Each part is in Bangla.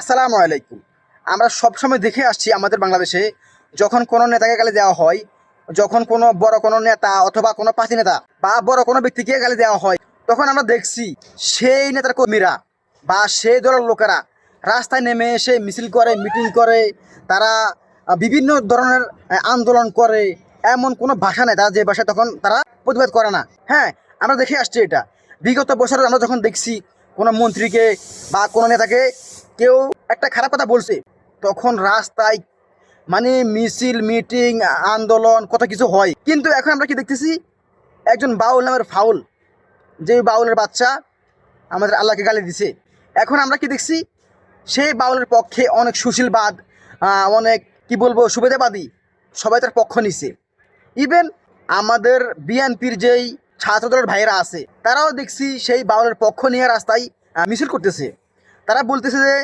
আসসালামু আলাইকুম। আমরা সবসময় দেখে আসছি আমাদের বাংলাদেশে যখন কোনো নেতাকে গালি দেওয়া হয়, যখন কোনো বড় কোনো নেতা অথবা কোনো পাতি নেতা বা বড় কোনো ব্যক্তিকে গালি দেওয়া হয়, তখন আমরা দেখছি সেই নেতার কর্মীরা বা সেই দলের লোকেরা রাস্তায় নেমে এসে মিছিল করে, মিটিং করে, তারা বিভিন্ন ধরনের আন্দোলন করে, এমন কোনো ভাষা নেই, তারা যে ভাষায় তখন তারা প্রতিবাদ করে না। হ্যাঁ আমরা দেখে আসছি এটা। বিগত বছরে আমরা যখন দেখছি কোনো মন্ত্রীকে বা কোনো নেতাকে কেউ একটা খারাপ কথা বলছে, তখন রাস্তায় মানে মিছিল, মিটিং, আন্দোলন, কত কিছু হয়। কিন্তু এখন আমরা কি দেখতেছি, একজন বাউল নামের ফাউল, যে বাউলের বাচ্চা আমাদের আল্লাহকে গালি দিছে। এখন আমরা কি দেখছি সেই বাউলের পক্ষে অনেক সুশীলবাদ অনেক, কি বলব, সুবিধাবাদী, সবাই তার পক্ষ নিছে। ইভেন আমাদের বিএনপির যেই ছাত্রদলের ভাইয়েরা আছে, তারাও দেখছি সেই বাউলের পক্ষ নিয়ে রাস্তায় মিছিল করতেছে। তারা বলতেছে যে,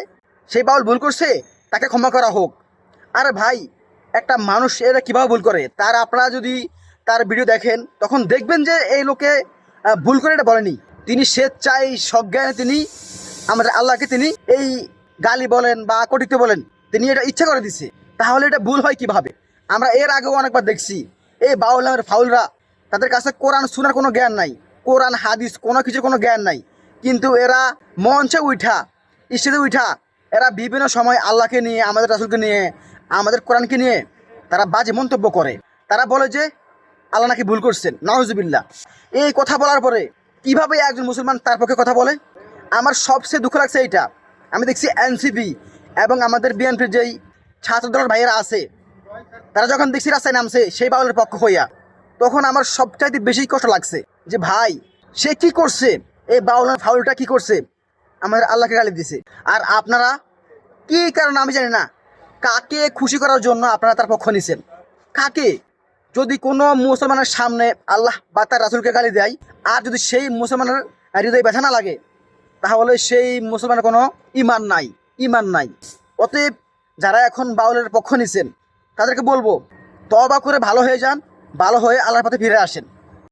সেই বাউল ভুল করছে? তাকে ক্ষমা করা হোক। আরে ভাই, একটা মানুষ এরা কীভাবে ভুল করে? তার আপনারা যদি তার ভিডিও দেখেন, তখন দেখবেন যে এই লোকে ভুল করে এটা বলেনি। তিনি স্বেচ্ছায় সজ্ঞানে তিনি আমাদের আল্লাহকে তিনি এই গালি বলেন বা কটিতে বলেন, তিনি এটা ইচ্ছা করে দিছে। তাহলে এটা ভুল হয় কীভাবে? আমরা এর আগেও অনেকবার দেখছি, এই বাউল নামের ফাউলরা তাদের কাছে কোরআন শোনার কোনো জ্ঞান নাই, কোরআন, হাদিস কোনো কিছুর কোনো জ্ঞান নাই। কিন্তু এরা মঞ্চে উঠা স্টেজে উঠা, এরা বিভিন্ন সময় আল্লাহকে নিয়ে, আমাদের রাসুলকে নিয়ে, আমাদের কোরআনকে নিয়ে তারা বাজে মন্তব্য করে। তারা বলে যে, আল্লাহ নাকি ভুল করছেন নওয়াজুবিল্লাহ এই কথা বলার পরে কীভাবে একজন মুসলমান তার পক্ষে কথা বলে? আমার সবচেয়ে দুঃখ লাগছে এইটা। আমি দেখছি এনসিপি এবং আমাদের বিএনপির যেই ছাত্রদলের ভাইয়েরা আছে, তারা যখন দেখছি রাস্তায় নামছে, সেই বাউলের পক্ষ হইয়া, তখন আমার সবচাইতে বেশি কষ্ট লাগছে যে, ভাই, সে কি করছে? এই বাউলের ফাউলটা কি করছে? আমাদের আল্লাহকে গালি দিছে। আর আপনারা কি কারণ আমি জানি না। কাকে খুশি করার জন্য আপনারা তার পক্ষ নিছেন? কাকে? যদি কোনো মুসলমানের সামনে আল্লাহ বা তার রাসুলকে গালি দেয়, আর যদি সেই মুসলমানের হৃদয় ব্যথা না লাগে, তাহলে সেই মুসলমানের কোনো ইমান নাই ইমান নাই। অতএব যারা এখন বাউলের পক্ষ নিছেন, তাদেরকে বলব তবা করে ভালো হয়ে যান, ভালো হয়ে আল্লাহর পথে ফিরে আসেন।